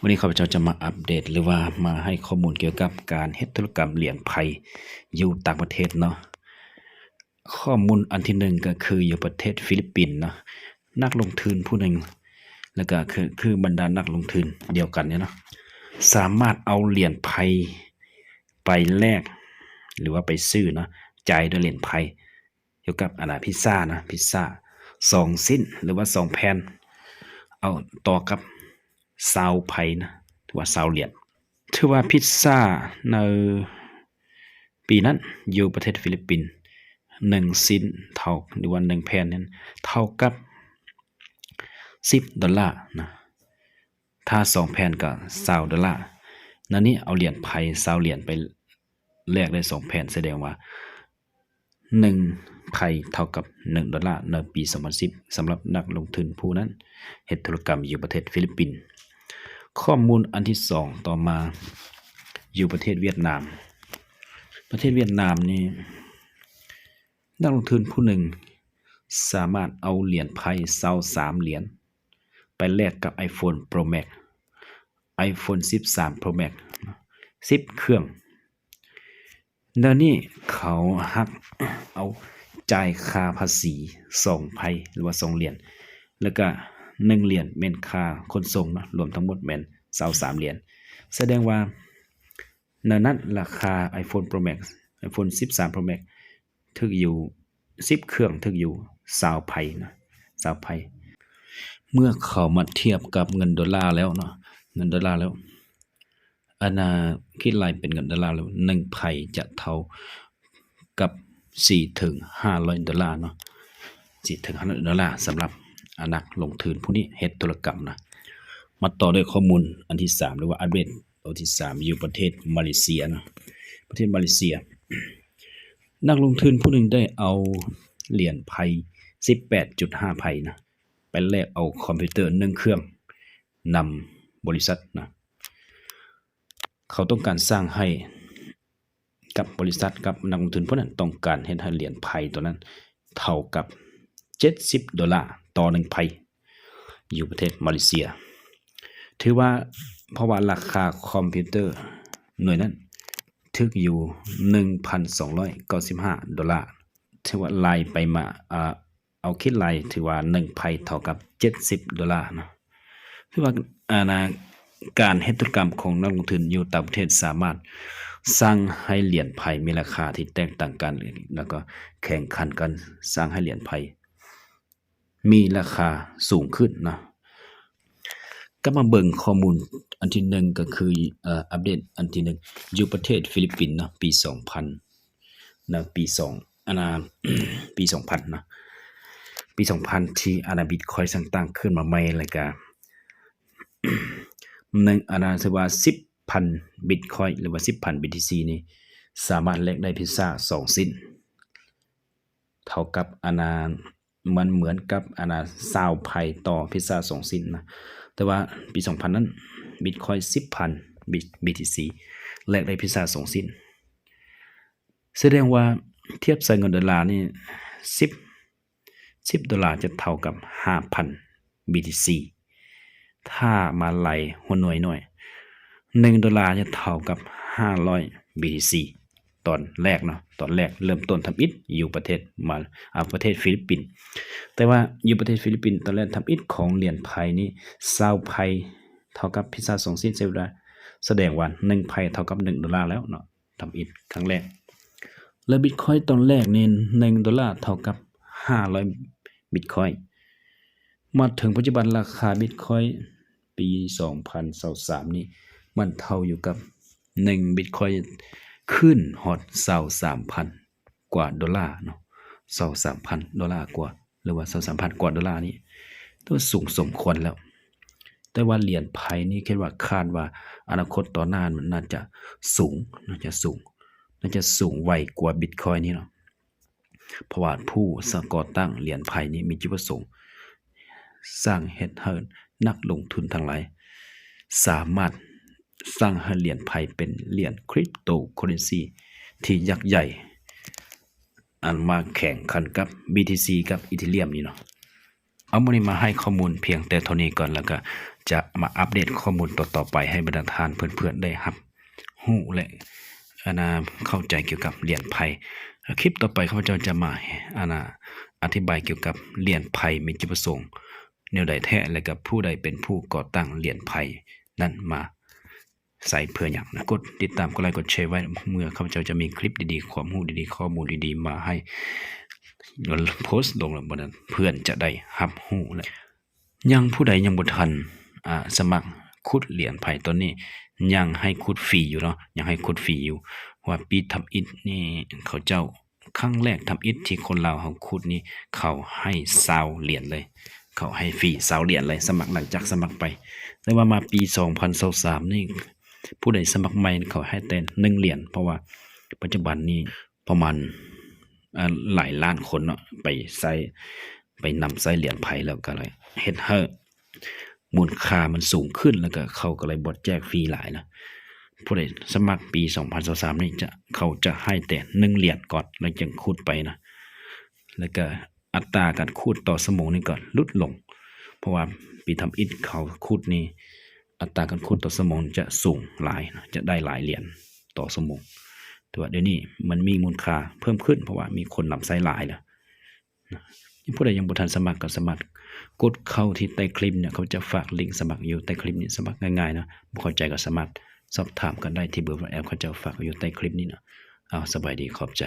วันนี้ข้าพเจ้าจะมาอัปเดตหรือว่ามาให้ข้อมูลเกี่ยวกับการเฮ็ดธุรกรรมเหรียญไพ่อยู่ต่างประเทศเนาะข้อมูลอันที่หนึ่งก็คืออยู่ประเทศฟิลิปปินส์เนาะนักลงทุนผู้หนึ่งแล้วก็คือคือบรรดานักลงทุนเดียวกันเนี่ยเนาะสามารถเอาเหรียญไพ่ไปแลกหรือว่าไปซื้อเนาะจ่ายด้วยเหรียญไพ่เกี่ยวกับอาณาพิซซ่านะพิซซ่าสองสิ้นหรือว่าสองแผ่นเอาต่อกับ ซาวไผ่นะถือว่าซาวเหรียญถือว่าพิซซ่าในปีนั้นอยู่ประเทศฟิลิปปินส์หนึ่งซินเท่าหรือว่าหนึ่งแผ่นนั้นเท่ากับสิบดอลลาร์นะถ้าสองแผ่นก็ซาวดอลลาร์นั่นนี่เอาเหรียญไผ่ซาวเหรียญไปแลกได้สองแผ่นแสดงว่าหนึ่งไผ่เท่ากับหนึ่งดอลลาร์ในปี2010สำหรับนักลงทุนผู้นั้นเฮ็ดธุรกรรมอยู่ประเทศฟิลิปปินส์ ข้อมูลอันที่สองต่อมา อยู่ประเทศเวียดนาม ประเทศเวียดนามนี่นักลงทุนผู้หนึ่ง สามารถเอาเหรียญไพ่เซาสามเหรียญไปแลกกับ iPhone Pro Max iPhone 13 Pro Max 10 เครื่องเดี๋ยวนี้เขาหักเอาจ่ายค่าภาษีสองไพ่หรือว่าสองเหรียญแล้วก็ หนึ่งเหรียญเมนค่าขนส่งเนาะรวมทั้งหมดแมนสาวสามเหรียญแสดงว่าในนั้นราคา iPhone Pro Max iPhone 13 Pro Max ถึกอยู่10เครื่องถึกอยู่สาวไพนะสาวไพเมื่อเขามาเทียบกับเงินดอลลาร์แล้วเนาะเงินดอลลาร์แล้วอันนาคิดลายเป็นเงินดอลลาร์แล้วหนึ่งไพจะเท่ากับ4ถึง500ดอลลาร์เนาะ4ถึง500ดอลลาร์สำหรับ นักลงทุนผู้นี้เฮ็ดธุรกรรมนะมาต่อด้วยข้อมูลอันที่ 3 หรือว่าอัปเดตอันที่ 3 อยู่ประเทศมาเลเซียนะประเทศมาเลเซีย นักลงทุนผู้หนึ่งได้เอาเหรียญไพ่18.5 ไพ่นะไปแลกเอาคอมพิวเตอร์หนึ่งเครื่องนำบริษัทนะเขาต้องการสร้างให้กับบริษัทกับนักลงทุนผู้นั้นต้องการเฮ็ดให้เหรียญไพ่ตัวนั้นเท่ากับ 70 ดอลลาร์ ต่อหนึ่งไพ่อยู่ประเทศมาเลเซีย ถือว่าเพราะว่าราคาคอมพิวเตอร์หน่วยนั้นถึกอยู่ 1,295 ดอลลาร์ถือว่าไล่ไปมาเอาคิดไล่ถือว่า1ไพ่เท่ากับ 70 ดอลลาร์นะถือว่าอาณาการเฮ็ดธุกรรมของนักลงทุนอยู่ต่างประเทศสามารถสร้างให้เหรียญไพ่มีราคาที่แตกต่างกัน แล้วก็แข่งขันกันสร้างให้เหรียญไพ่ มีราคาสูงขึ้นนะก็มาเบิ่งข้อมูลอันที่หนึ่งก็คืออัปเดตอันที่หนึ่งอยู่ประเทศฟิลิปปินส์นะปี2000นะปี2อาณาปี2000นะปี2000ที่อาณาบิตคอยน์ต่างๆขึ้นมาใหม่แล้วก็หนึ่งอาณาสว่า10,000บิตคอยหรือว่า10,000 BTC นี่สามารถแลกได้พิซซ่า2สิ้น เท่ากับอาณา มันเหมือนกับอาณาซาวไพต่อพิซซ่าสองสิ้นนะ แต่ว่าปี 2000 นั้นบิตคอยสิบพันบิต BTC แลกได้พิซซ่าสองสิ้นแสดงว่าเทียบใส่เงินดอลลาร์นี่สิบสิบดอลลาร์จะเท่ากับห้าพัน BTC ถ้ามาไล่หัวหน่วยหน่วยหนึ่งดอลลาร์จะเท่ากับห้าร้อย BTC ตอนแรกเนาะตอนแรกเริ่มต้นทำอิฐอยู่ประเทศมาอ่าประเทศฟิลิปปินส์แต่ว่าอยู่ประเทศฟิลิปปินส์ตอนแรกทำอิฐของเหรียญไพ่นี่ซาวไพ่เท่ากับพิซซ่าสองสิ้นเซลดาแสดงว่าหนึ่งไพ่เท่ากับหนึ่งดอลลาร์แล้วเนาะทำอิฐครั้งแรก แล้วบิตคอยตอนแรกเนี่ยหนึ่งดอลลาร์เท่ากับห้าร้อยบิตคอยมาถึงปัจจุบันราคาบิตคอยปีสองพันสามนี่มันเท่าอยู่กับหนึ่งบิตคอย ขึ้นฮอตเศร้าสามพันกว่าดอลลาร์เนาะเศร้าสามพันดอลลาร์กว่า หรือว่าเศร้าสามพันกว่าดอลลาร์นี่ตัวสูงสมควรแล้ว แต่ว่าเหรียญไพ่นี่คิดว่าคาดว่าอนาคตต่อหน้ามันน่าจะสูง น่าจะสูง น่าจะสูงไวกว่าบิตคอยนี่เนาะเพราะว่าผู้สก่อตั้งเหรียญไพ่นี้มีจุดประสงค์ สร้างเฮ็ดให้นักลงทุนทั้งหลายสามารถ สร้างให้เหรียญไพ่เป็นเหรียญคริปโตเคอเรนซีที่ยักษ์ใหญ่ อันมาแข่งขันกับ BTC กับอีเทเรียมนี่เนาะเอามนี้มาให้ข้อมูลเพียงแต่เท่านี้ก่อนแล้วก็จะมาอัปเดตข้อมูลต่อๆไปให้บรรดาทานเพื่อนๆได้ครับหู้และอานาเข้าใจเกี่ยวกับเหรียญไพ่คลิปต่อไปข้าพเจ้าจะมาอานาอธิบายเกี่ยวกับเหรียญไพ่มีจุดประสงค์แนวใดแท้และกับผู้ใดเป็นผู้ก่อตั้งเหรียญไพ่นั้นมา ใส่เพื่ออย่างนะกดติดตามกดไลค์กดแชร์ไว้เมื่อข้าพเจ้าจะมีคลิปดีๆความรู้ดีๆ ข้อมูลดีๆ มาให้โพสต์ลงแล้วบนนั้นเพื่อนจะได้รับรู้และยังผู้ใดยังบ่ทันสมัครขุดเหรียญไผ่ตอนนี้ ยังให้ขุดฟรีอยู่เนาะยังให้ขุดฟรีอยู่ว่าปีทำอิฐนี่เขาเจ้าครั้งแรกทำอิฐที่คนลาเขาขุดนี่เขาให้ซาวเหรียญเลย เขาให้ฟรีซาวเหรียญเลย สมัครหลังจากสมัครไป แต่ว่ามาปี 2023นี่ ผู้ใดสมัครใหม่เขาให้แต่หนึ่งเหรียญเพราะว่าปัจจุบันนี้ประมาณหลายล้านคนเนาะไปใส่ไปนำใส่เหรียญไผ่แล้วก็เลยเฮ็ดให้มูลค่ามันสูงขึ้นแล้วก็เขาก็เลยบดแจกฟรีหลายนะผู้ใดสมัครปี 2023นี่จะเขาจะให้แต่หนึ่งเหรียญก่อนแล้วจึงคูดไปนะแล้วก็อัตราการคูดต่อสมองนี่ก็ลดลง เพราะว่าปีทำอิฐเขาคูดนี่ อัตราการคูดต่อสมองจะสูงหลายจะได้หลายเหรียญต่อสมองแต่ว่าเดี๋ยวนี้มันมีมูลค่าเพิ่มขึ้นเพราะว่ามีคนนำไส้หลายแล้วนะผู้ใดยังบ่ทันสมัครก็สมัครกดเข้าที่ใต้คลิปเนี่ยเขาจะฝากลิงก์สมัครอยู่ใต้คลิปนี้สมัครง่ายๆนะบ่เข้าใจก็สามารถสอบถามกันได้ที่เบอร์แอปเขาจะฝากอยู่ใต้คลิปนี้นะเอาสบายดีขอบใจ